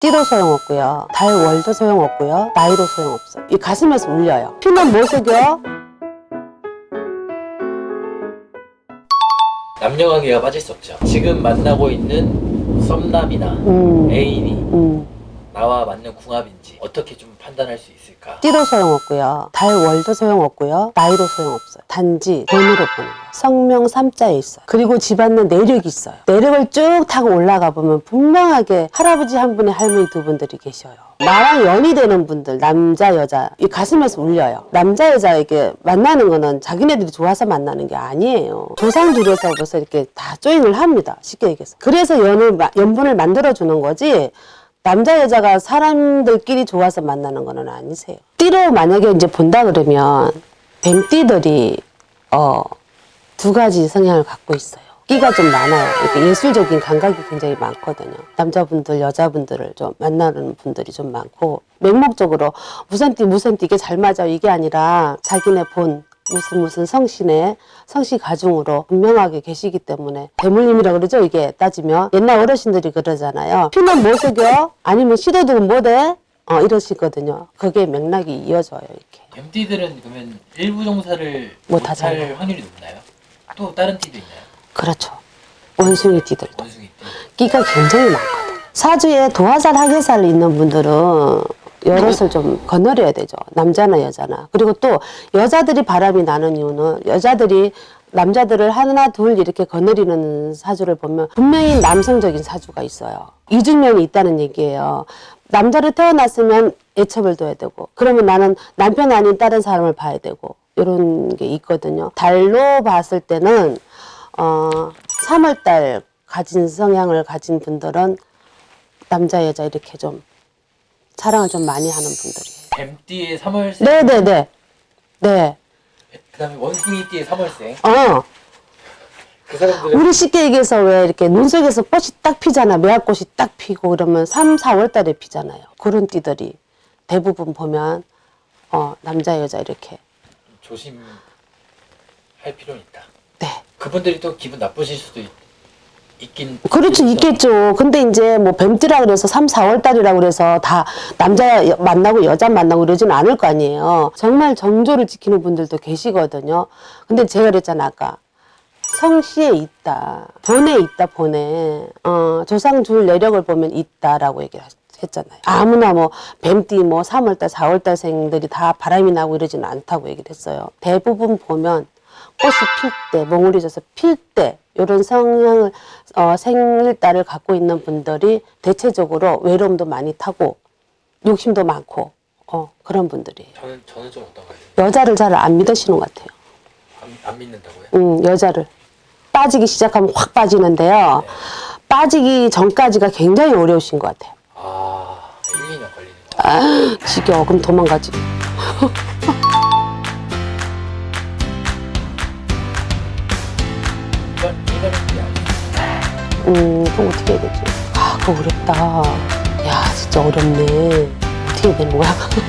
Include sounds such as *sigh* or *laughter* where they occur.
띠도 소용없고요. 달 월도 소용없고요. 나이도 소용없어요. 이 가슴에서 울려요. 피는 뭐 속여? 남녀 관계가 빠질 수 없죠. 지금 만나고 있는 썸남이나 음, 애인이 음. 나와 맞는 궁합인지 어떻게 좀 판단할 수 있을까? 띠도 소용없고요. 달 월도 소용없고요. 나이도 소용없어요. 단지 돈으로 보는 거예요. 성명 삼자에 있어요. 그리고 집안은 내력이 있어요. 내력을 쭉 타고 올라가 보면 분명하게 할아버지 한 분에 할머니 두 분들이 계셔요. 나랑 연이 되는 분들, 남자, 여자, 이 가슴에서 울려요. 남자, 여자 이렇게 만나는 거는 자기네들이 좋아서 만나는 게 아니에요. 조상 들여서 벌써 이렇게 다 조인을 합니다. 쉽게 얘기해서. 그래서 연을, 마- 연분을 만들어 주는 거지, 남자 여자가 사람들끼리 좋아서 만나는 거는 아니세요. 띠로 만약에 이제 본다 그러면 뱀띠들이 어, 두 가지 성향을 갖고 있어요. 끼가 좀 많아요. 이렇게 예술적인 감각이 굉장히 많거든요. 남자분들, 여자분들을 좀 만나는 분들이 좀 많고 맹목적으로 무슨 띠 무슨 띠 이게 잘 맞아 이게 아니라 자기네 본 무슨 무슨 성신의 성씨 가중으로 분명하게 계시기 때문에 대물림이라 그러죠 이게 따지면 옛날 어르신들이 그러잖아요 피는 뭐 속여 아니면 시도도 못해 어 이러시거든요 그게 맥락이 이어져요 이렇게 뱀띠들은 그러면 일부 종사를 뭐다 못할. 확률이 높나요? 또 다른 띠도 있나요? 그렇죠 원숭이 띠들 원숭이 띠. 끼가 굉장히 많거든. 사주에 도화살, 하계살 있는 분들은 여럿을 좀 거느려야 되죠. 남자나 여자나. 그리고 또 여자들이 바람이 나는 이유는 여자들이 남자들을 하나 둘 이렇게 거느리는 사주를 보면 분명히 남성적인 사주가 있어요. 이중면이 있다는 얘기예요. 남자를 태어났으면 애첩을 둬야 되고 그러면 나는 남편 아닌 다른 사람을 봐야 되고 이런 게 있거든요. 달로 봤을 때는 어 3월달 가진 성향을 가진 분들은 남자 여자 이렇게 좀 사랑을 좀 많이 하는 분들이에요. 뱀띠의 3월생. 네네네. 네. 그다음에 원숭이 띠의 3월생. 어. 그 사람들은 우리 쉽게 얘기해서 왜 이렇게 눈 속에서 꽃이 딱 피잖아. 매화꽃이 딱 피고 그러면 3, 4월 달에 피잖아요. 그런 띠들이 대부분 보면 어, 남자 여자 이렇게 조심할 필요는 있다. 네. 그분들이 또 기분 나쁘실 수도 있, 있긴. 그렇죠, 있겠죠. 근데 이제 뭐 뱀띠라 그래서 3, 4월 달이라 그래서 다 남자 여- 만나고 여자 만나고 이러지는 않을 거 아니에요. 정말 정조를 지키는 분들도 계시거든요. 근데 제가 그랬잖아, 아까. 성씨에 있다. 본에 있다, 본에. 어, 조상 줄 내력을 보면 있다라고 얘기를 하- 했잖아요. 아무나 뭐 뱀띠 뭐 3월달, 4월달 생들이 다 바람이 나고 이러지는 않다고 얘기를 했어요. 대부분 보면 꽃이 필 때, 몽울이 져서 필 때, 이런 성향을, 어, 생일달을 갖고 있는 분들이 대체적으로 외로움도 많이 타고, 욕심도 많고, 어, 그런 분들이에요. 저는 저는 좀 어떤가요? 여자를 잘 안 믿으시는 것 같아요. 안, 안 믿는다고요? 음, 여자를. 빠지기 시작하면 확 빠지는데요. 빠지기 전까지가 굉장히 어려우신 것 같아요. 아 1, 2년 걸리는 거. 아, 지겨워. 그럼 도망가지. *laughs* 음, 그럼 어떻게 해야 되지? 아, 그거 어렵다. 야, 진짜 어렵네. 어떻게 되는 거야? *laughs*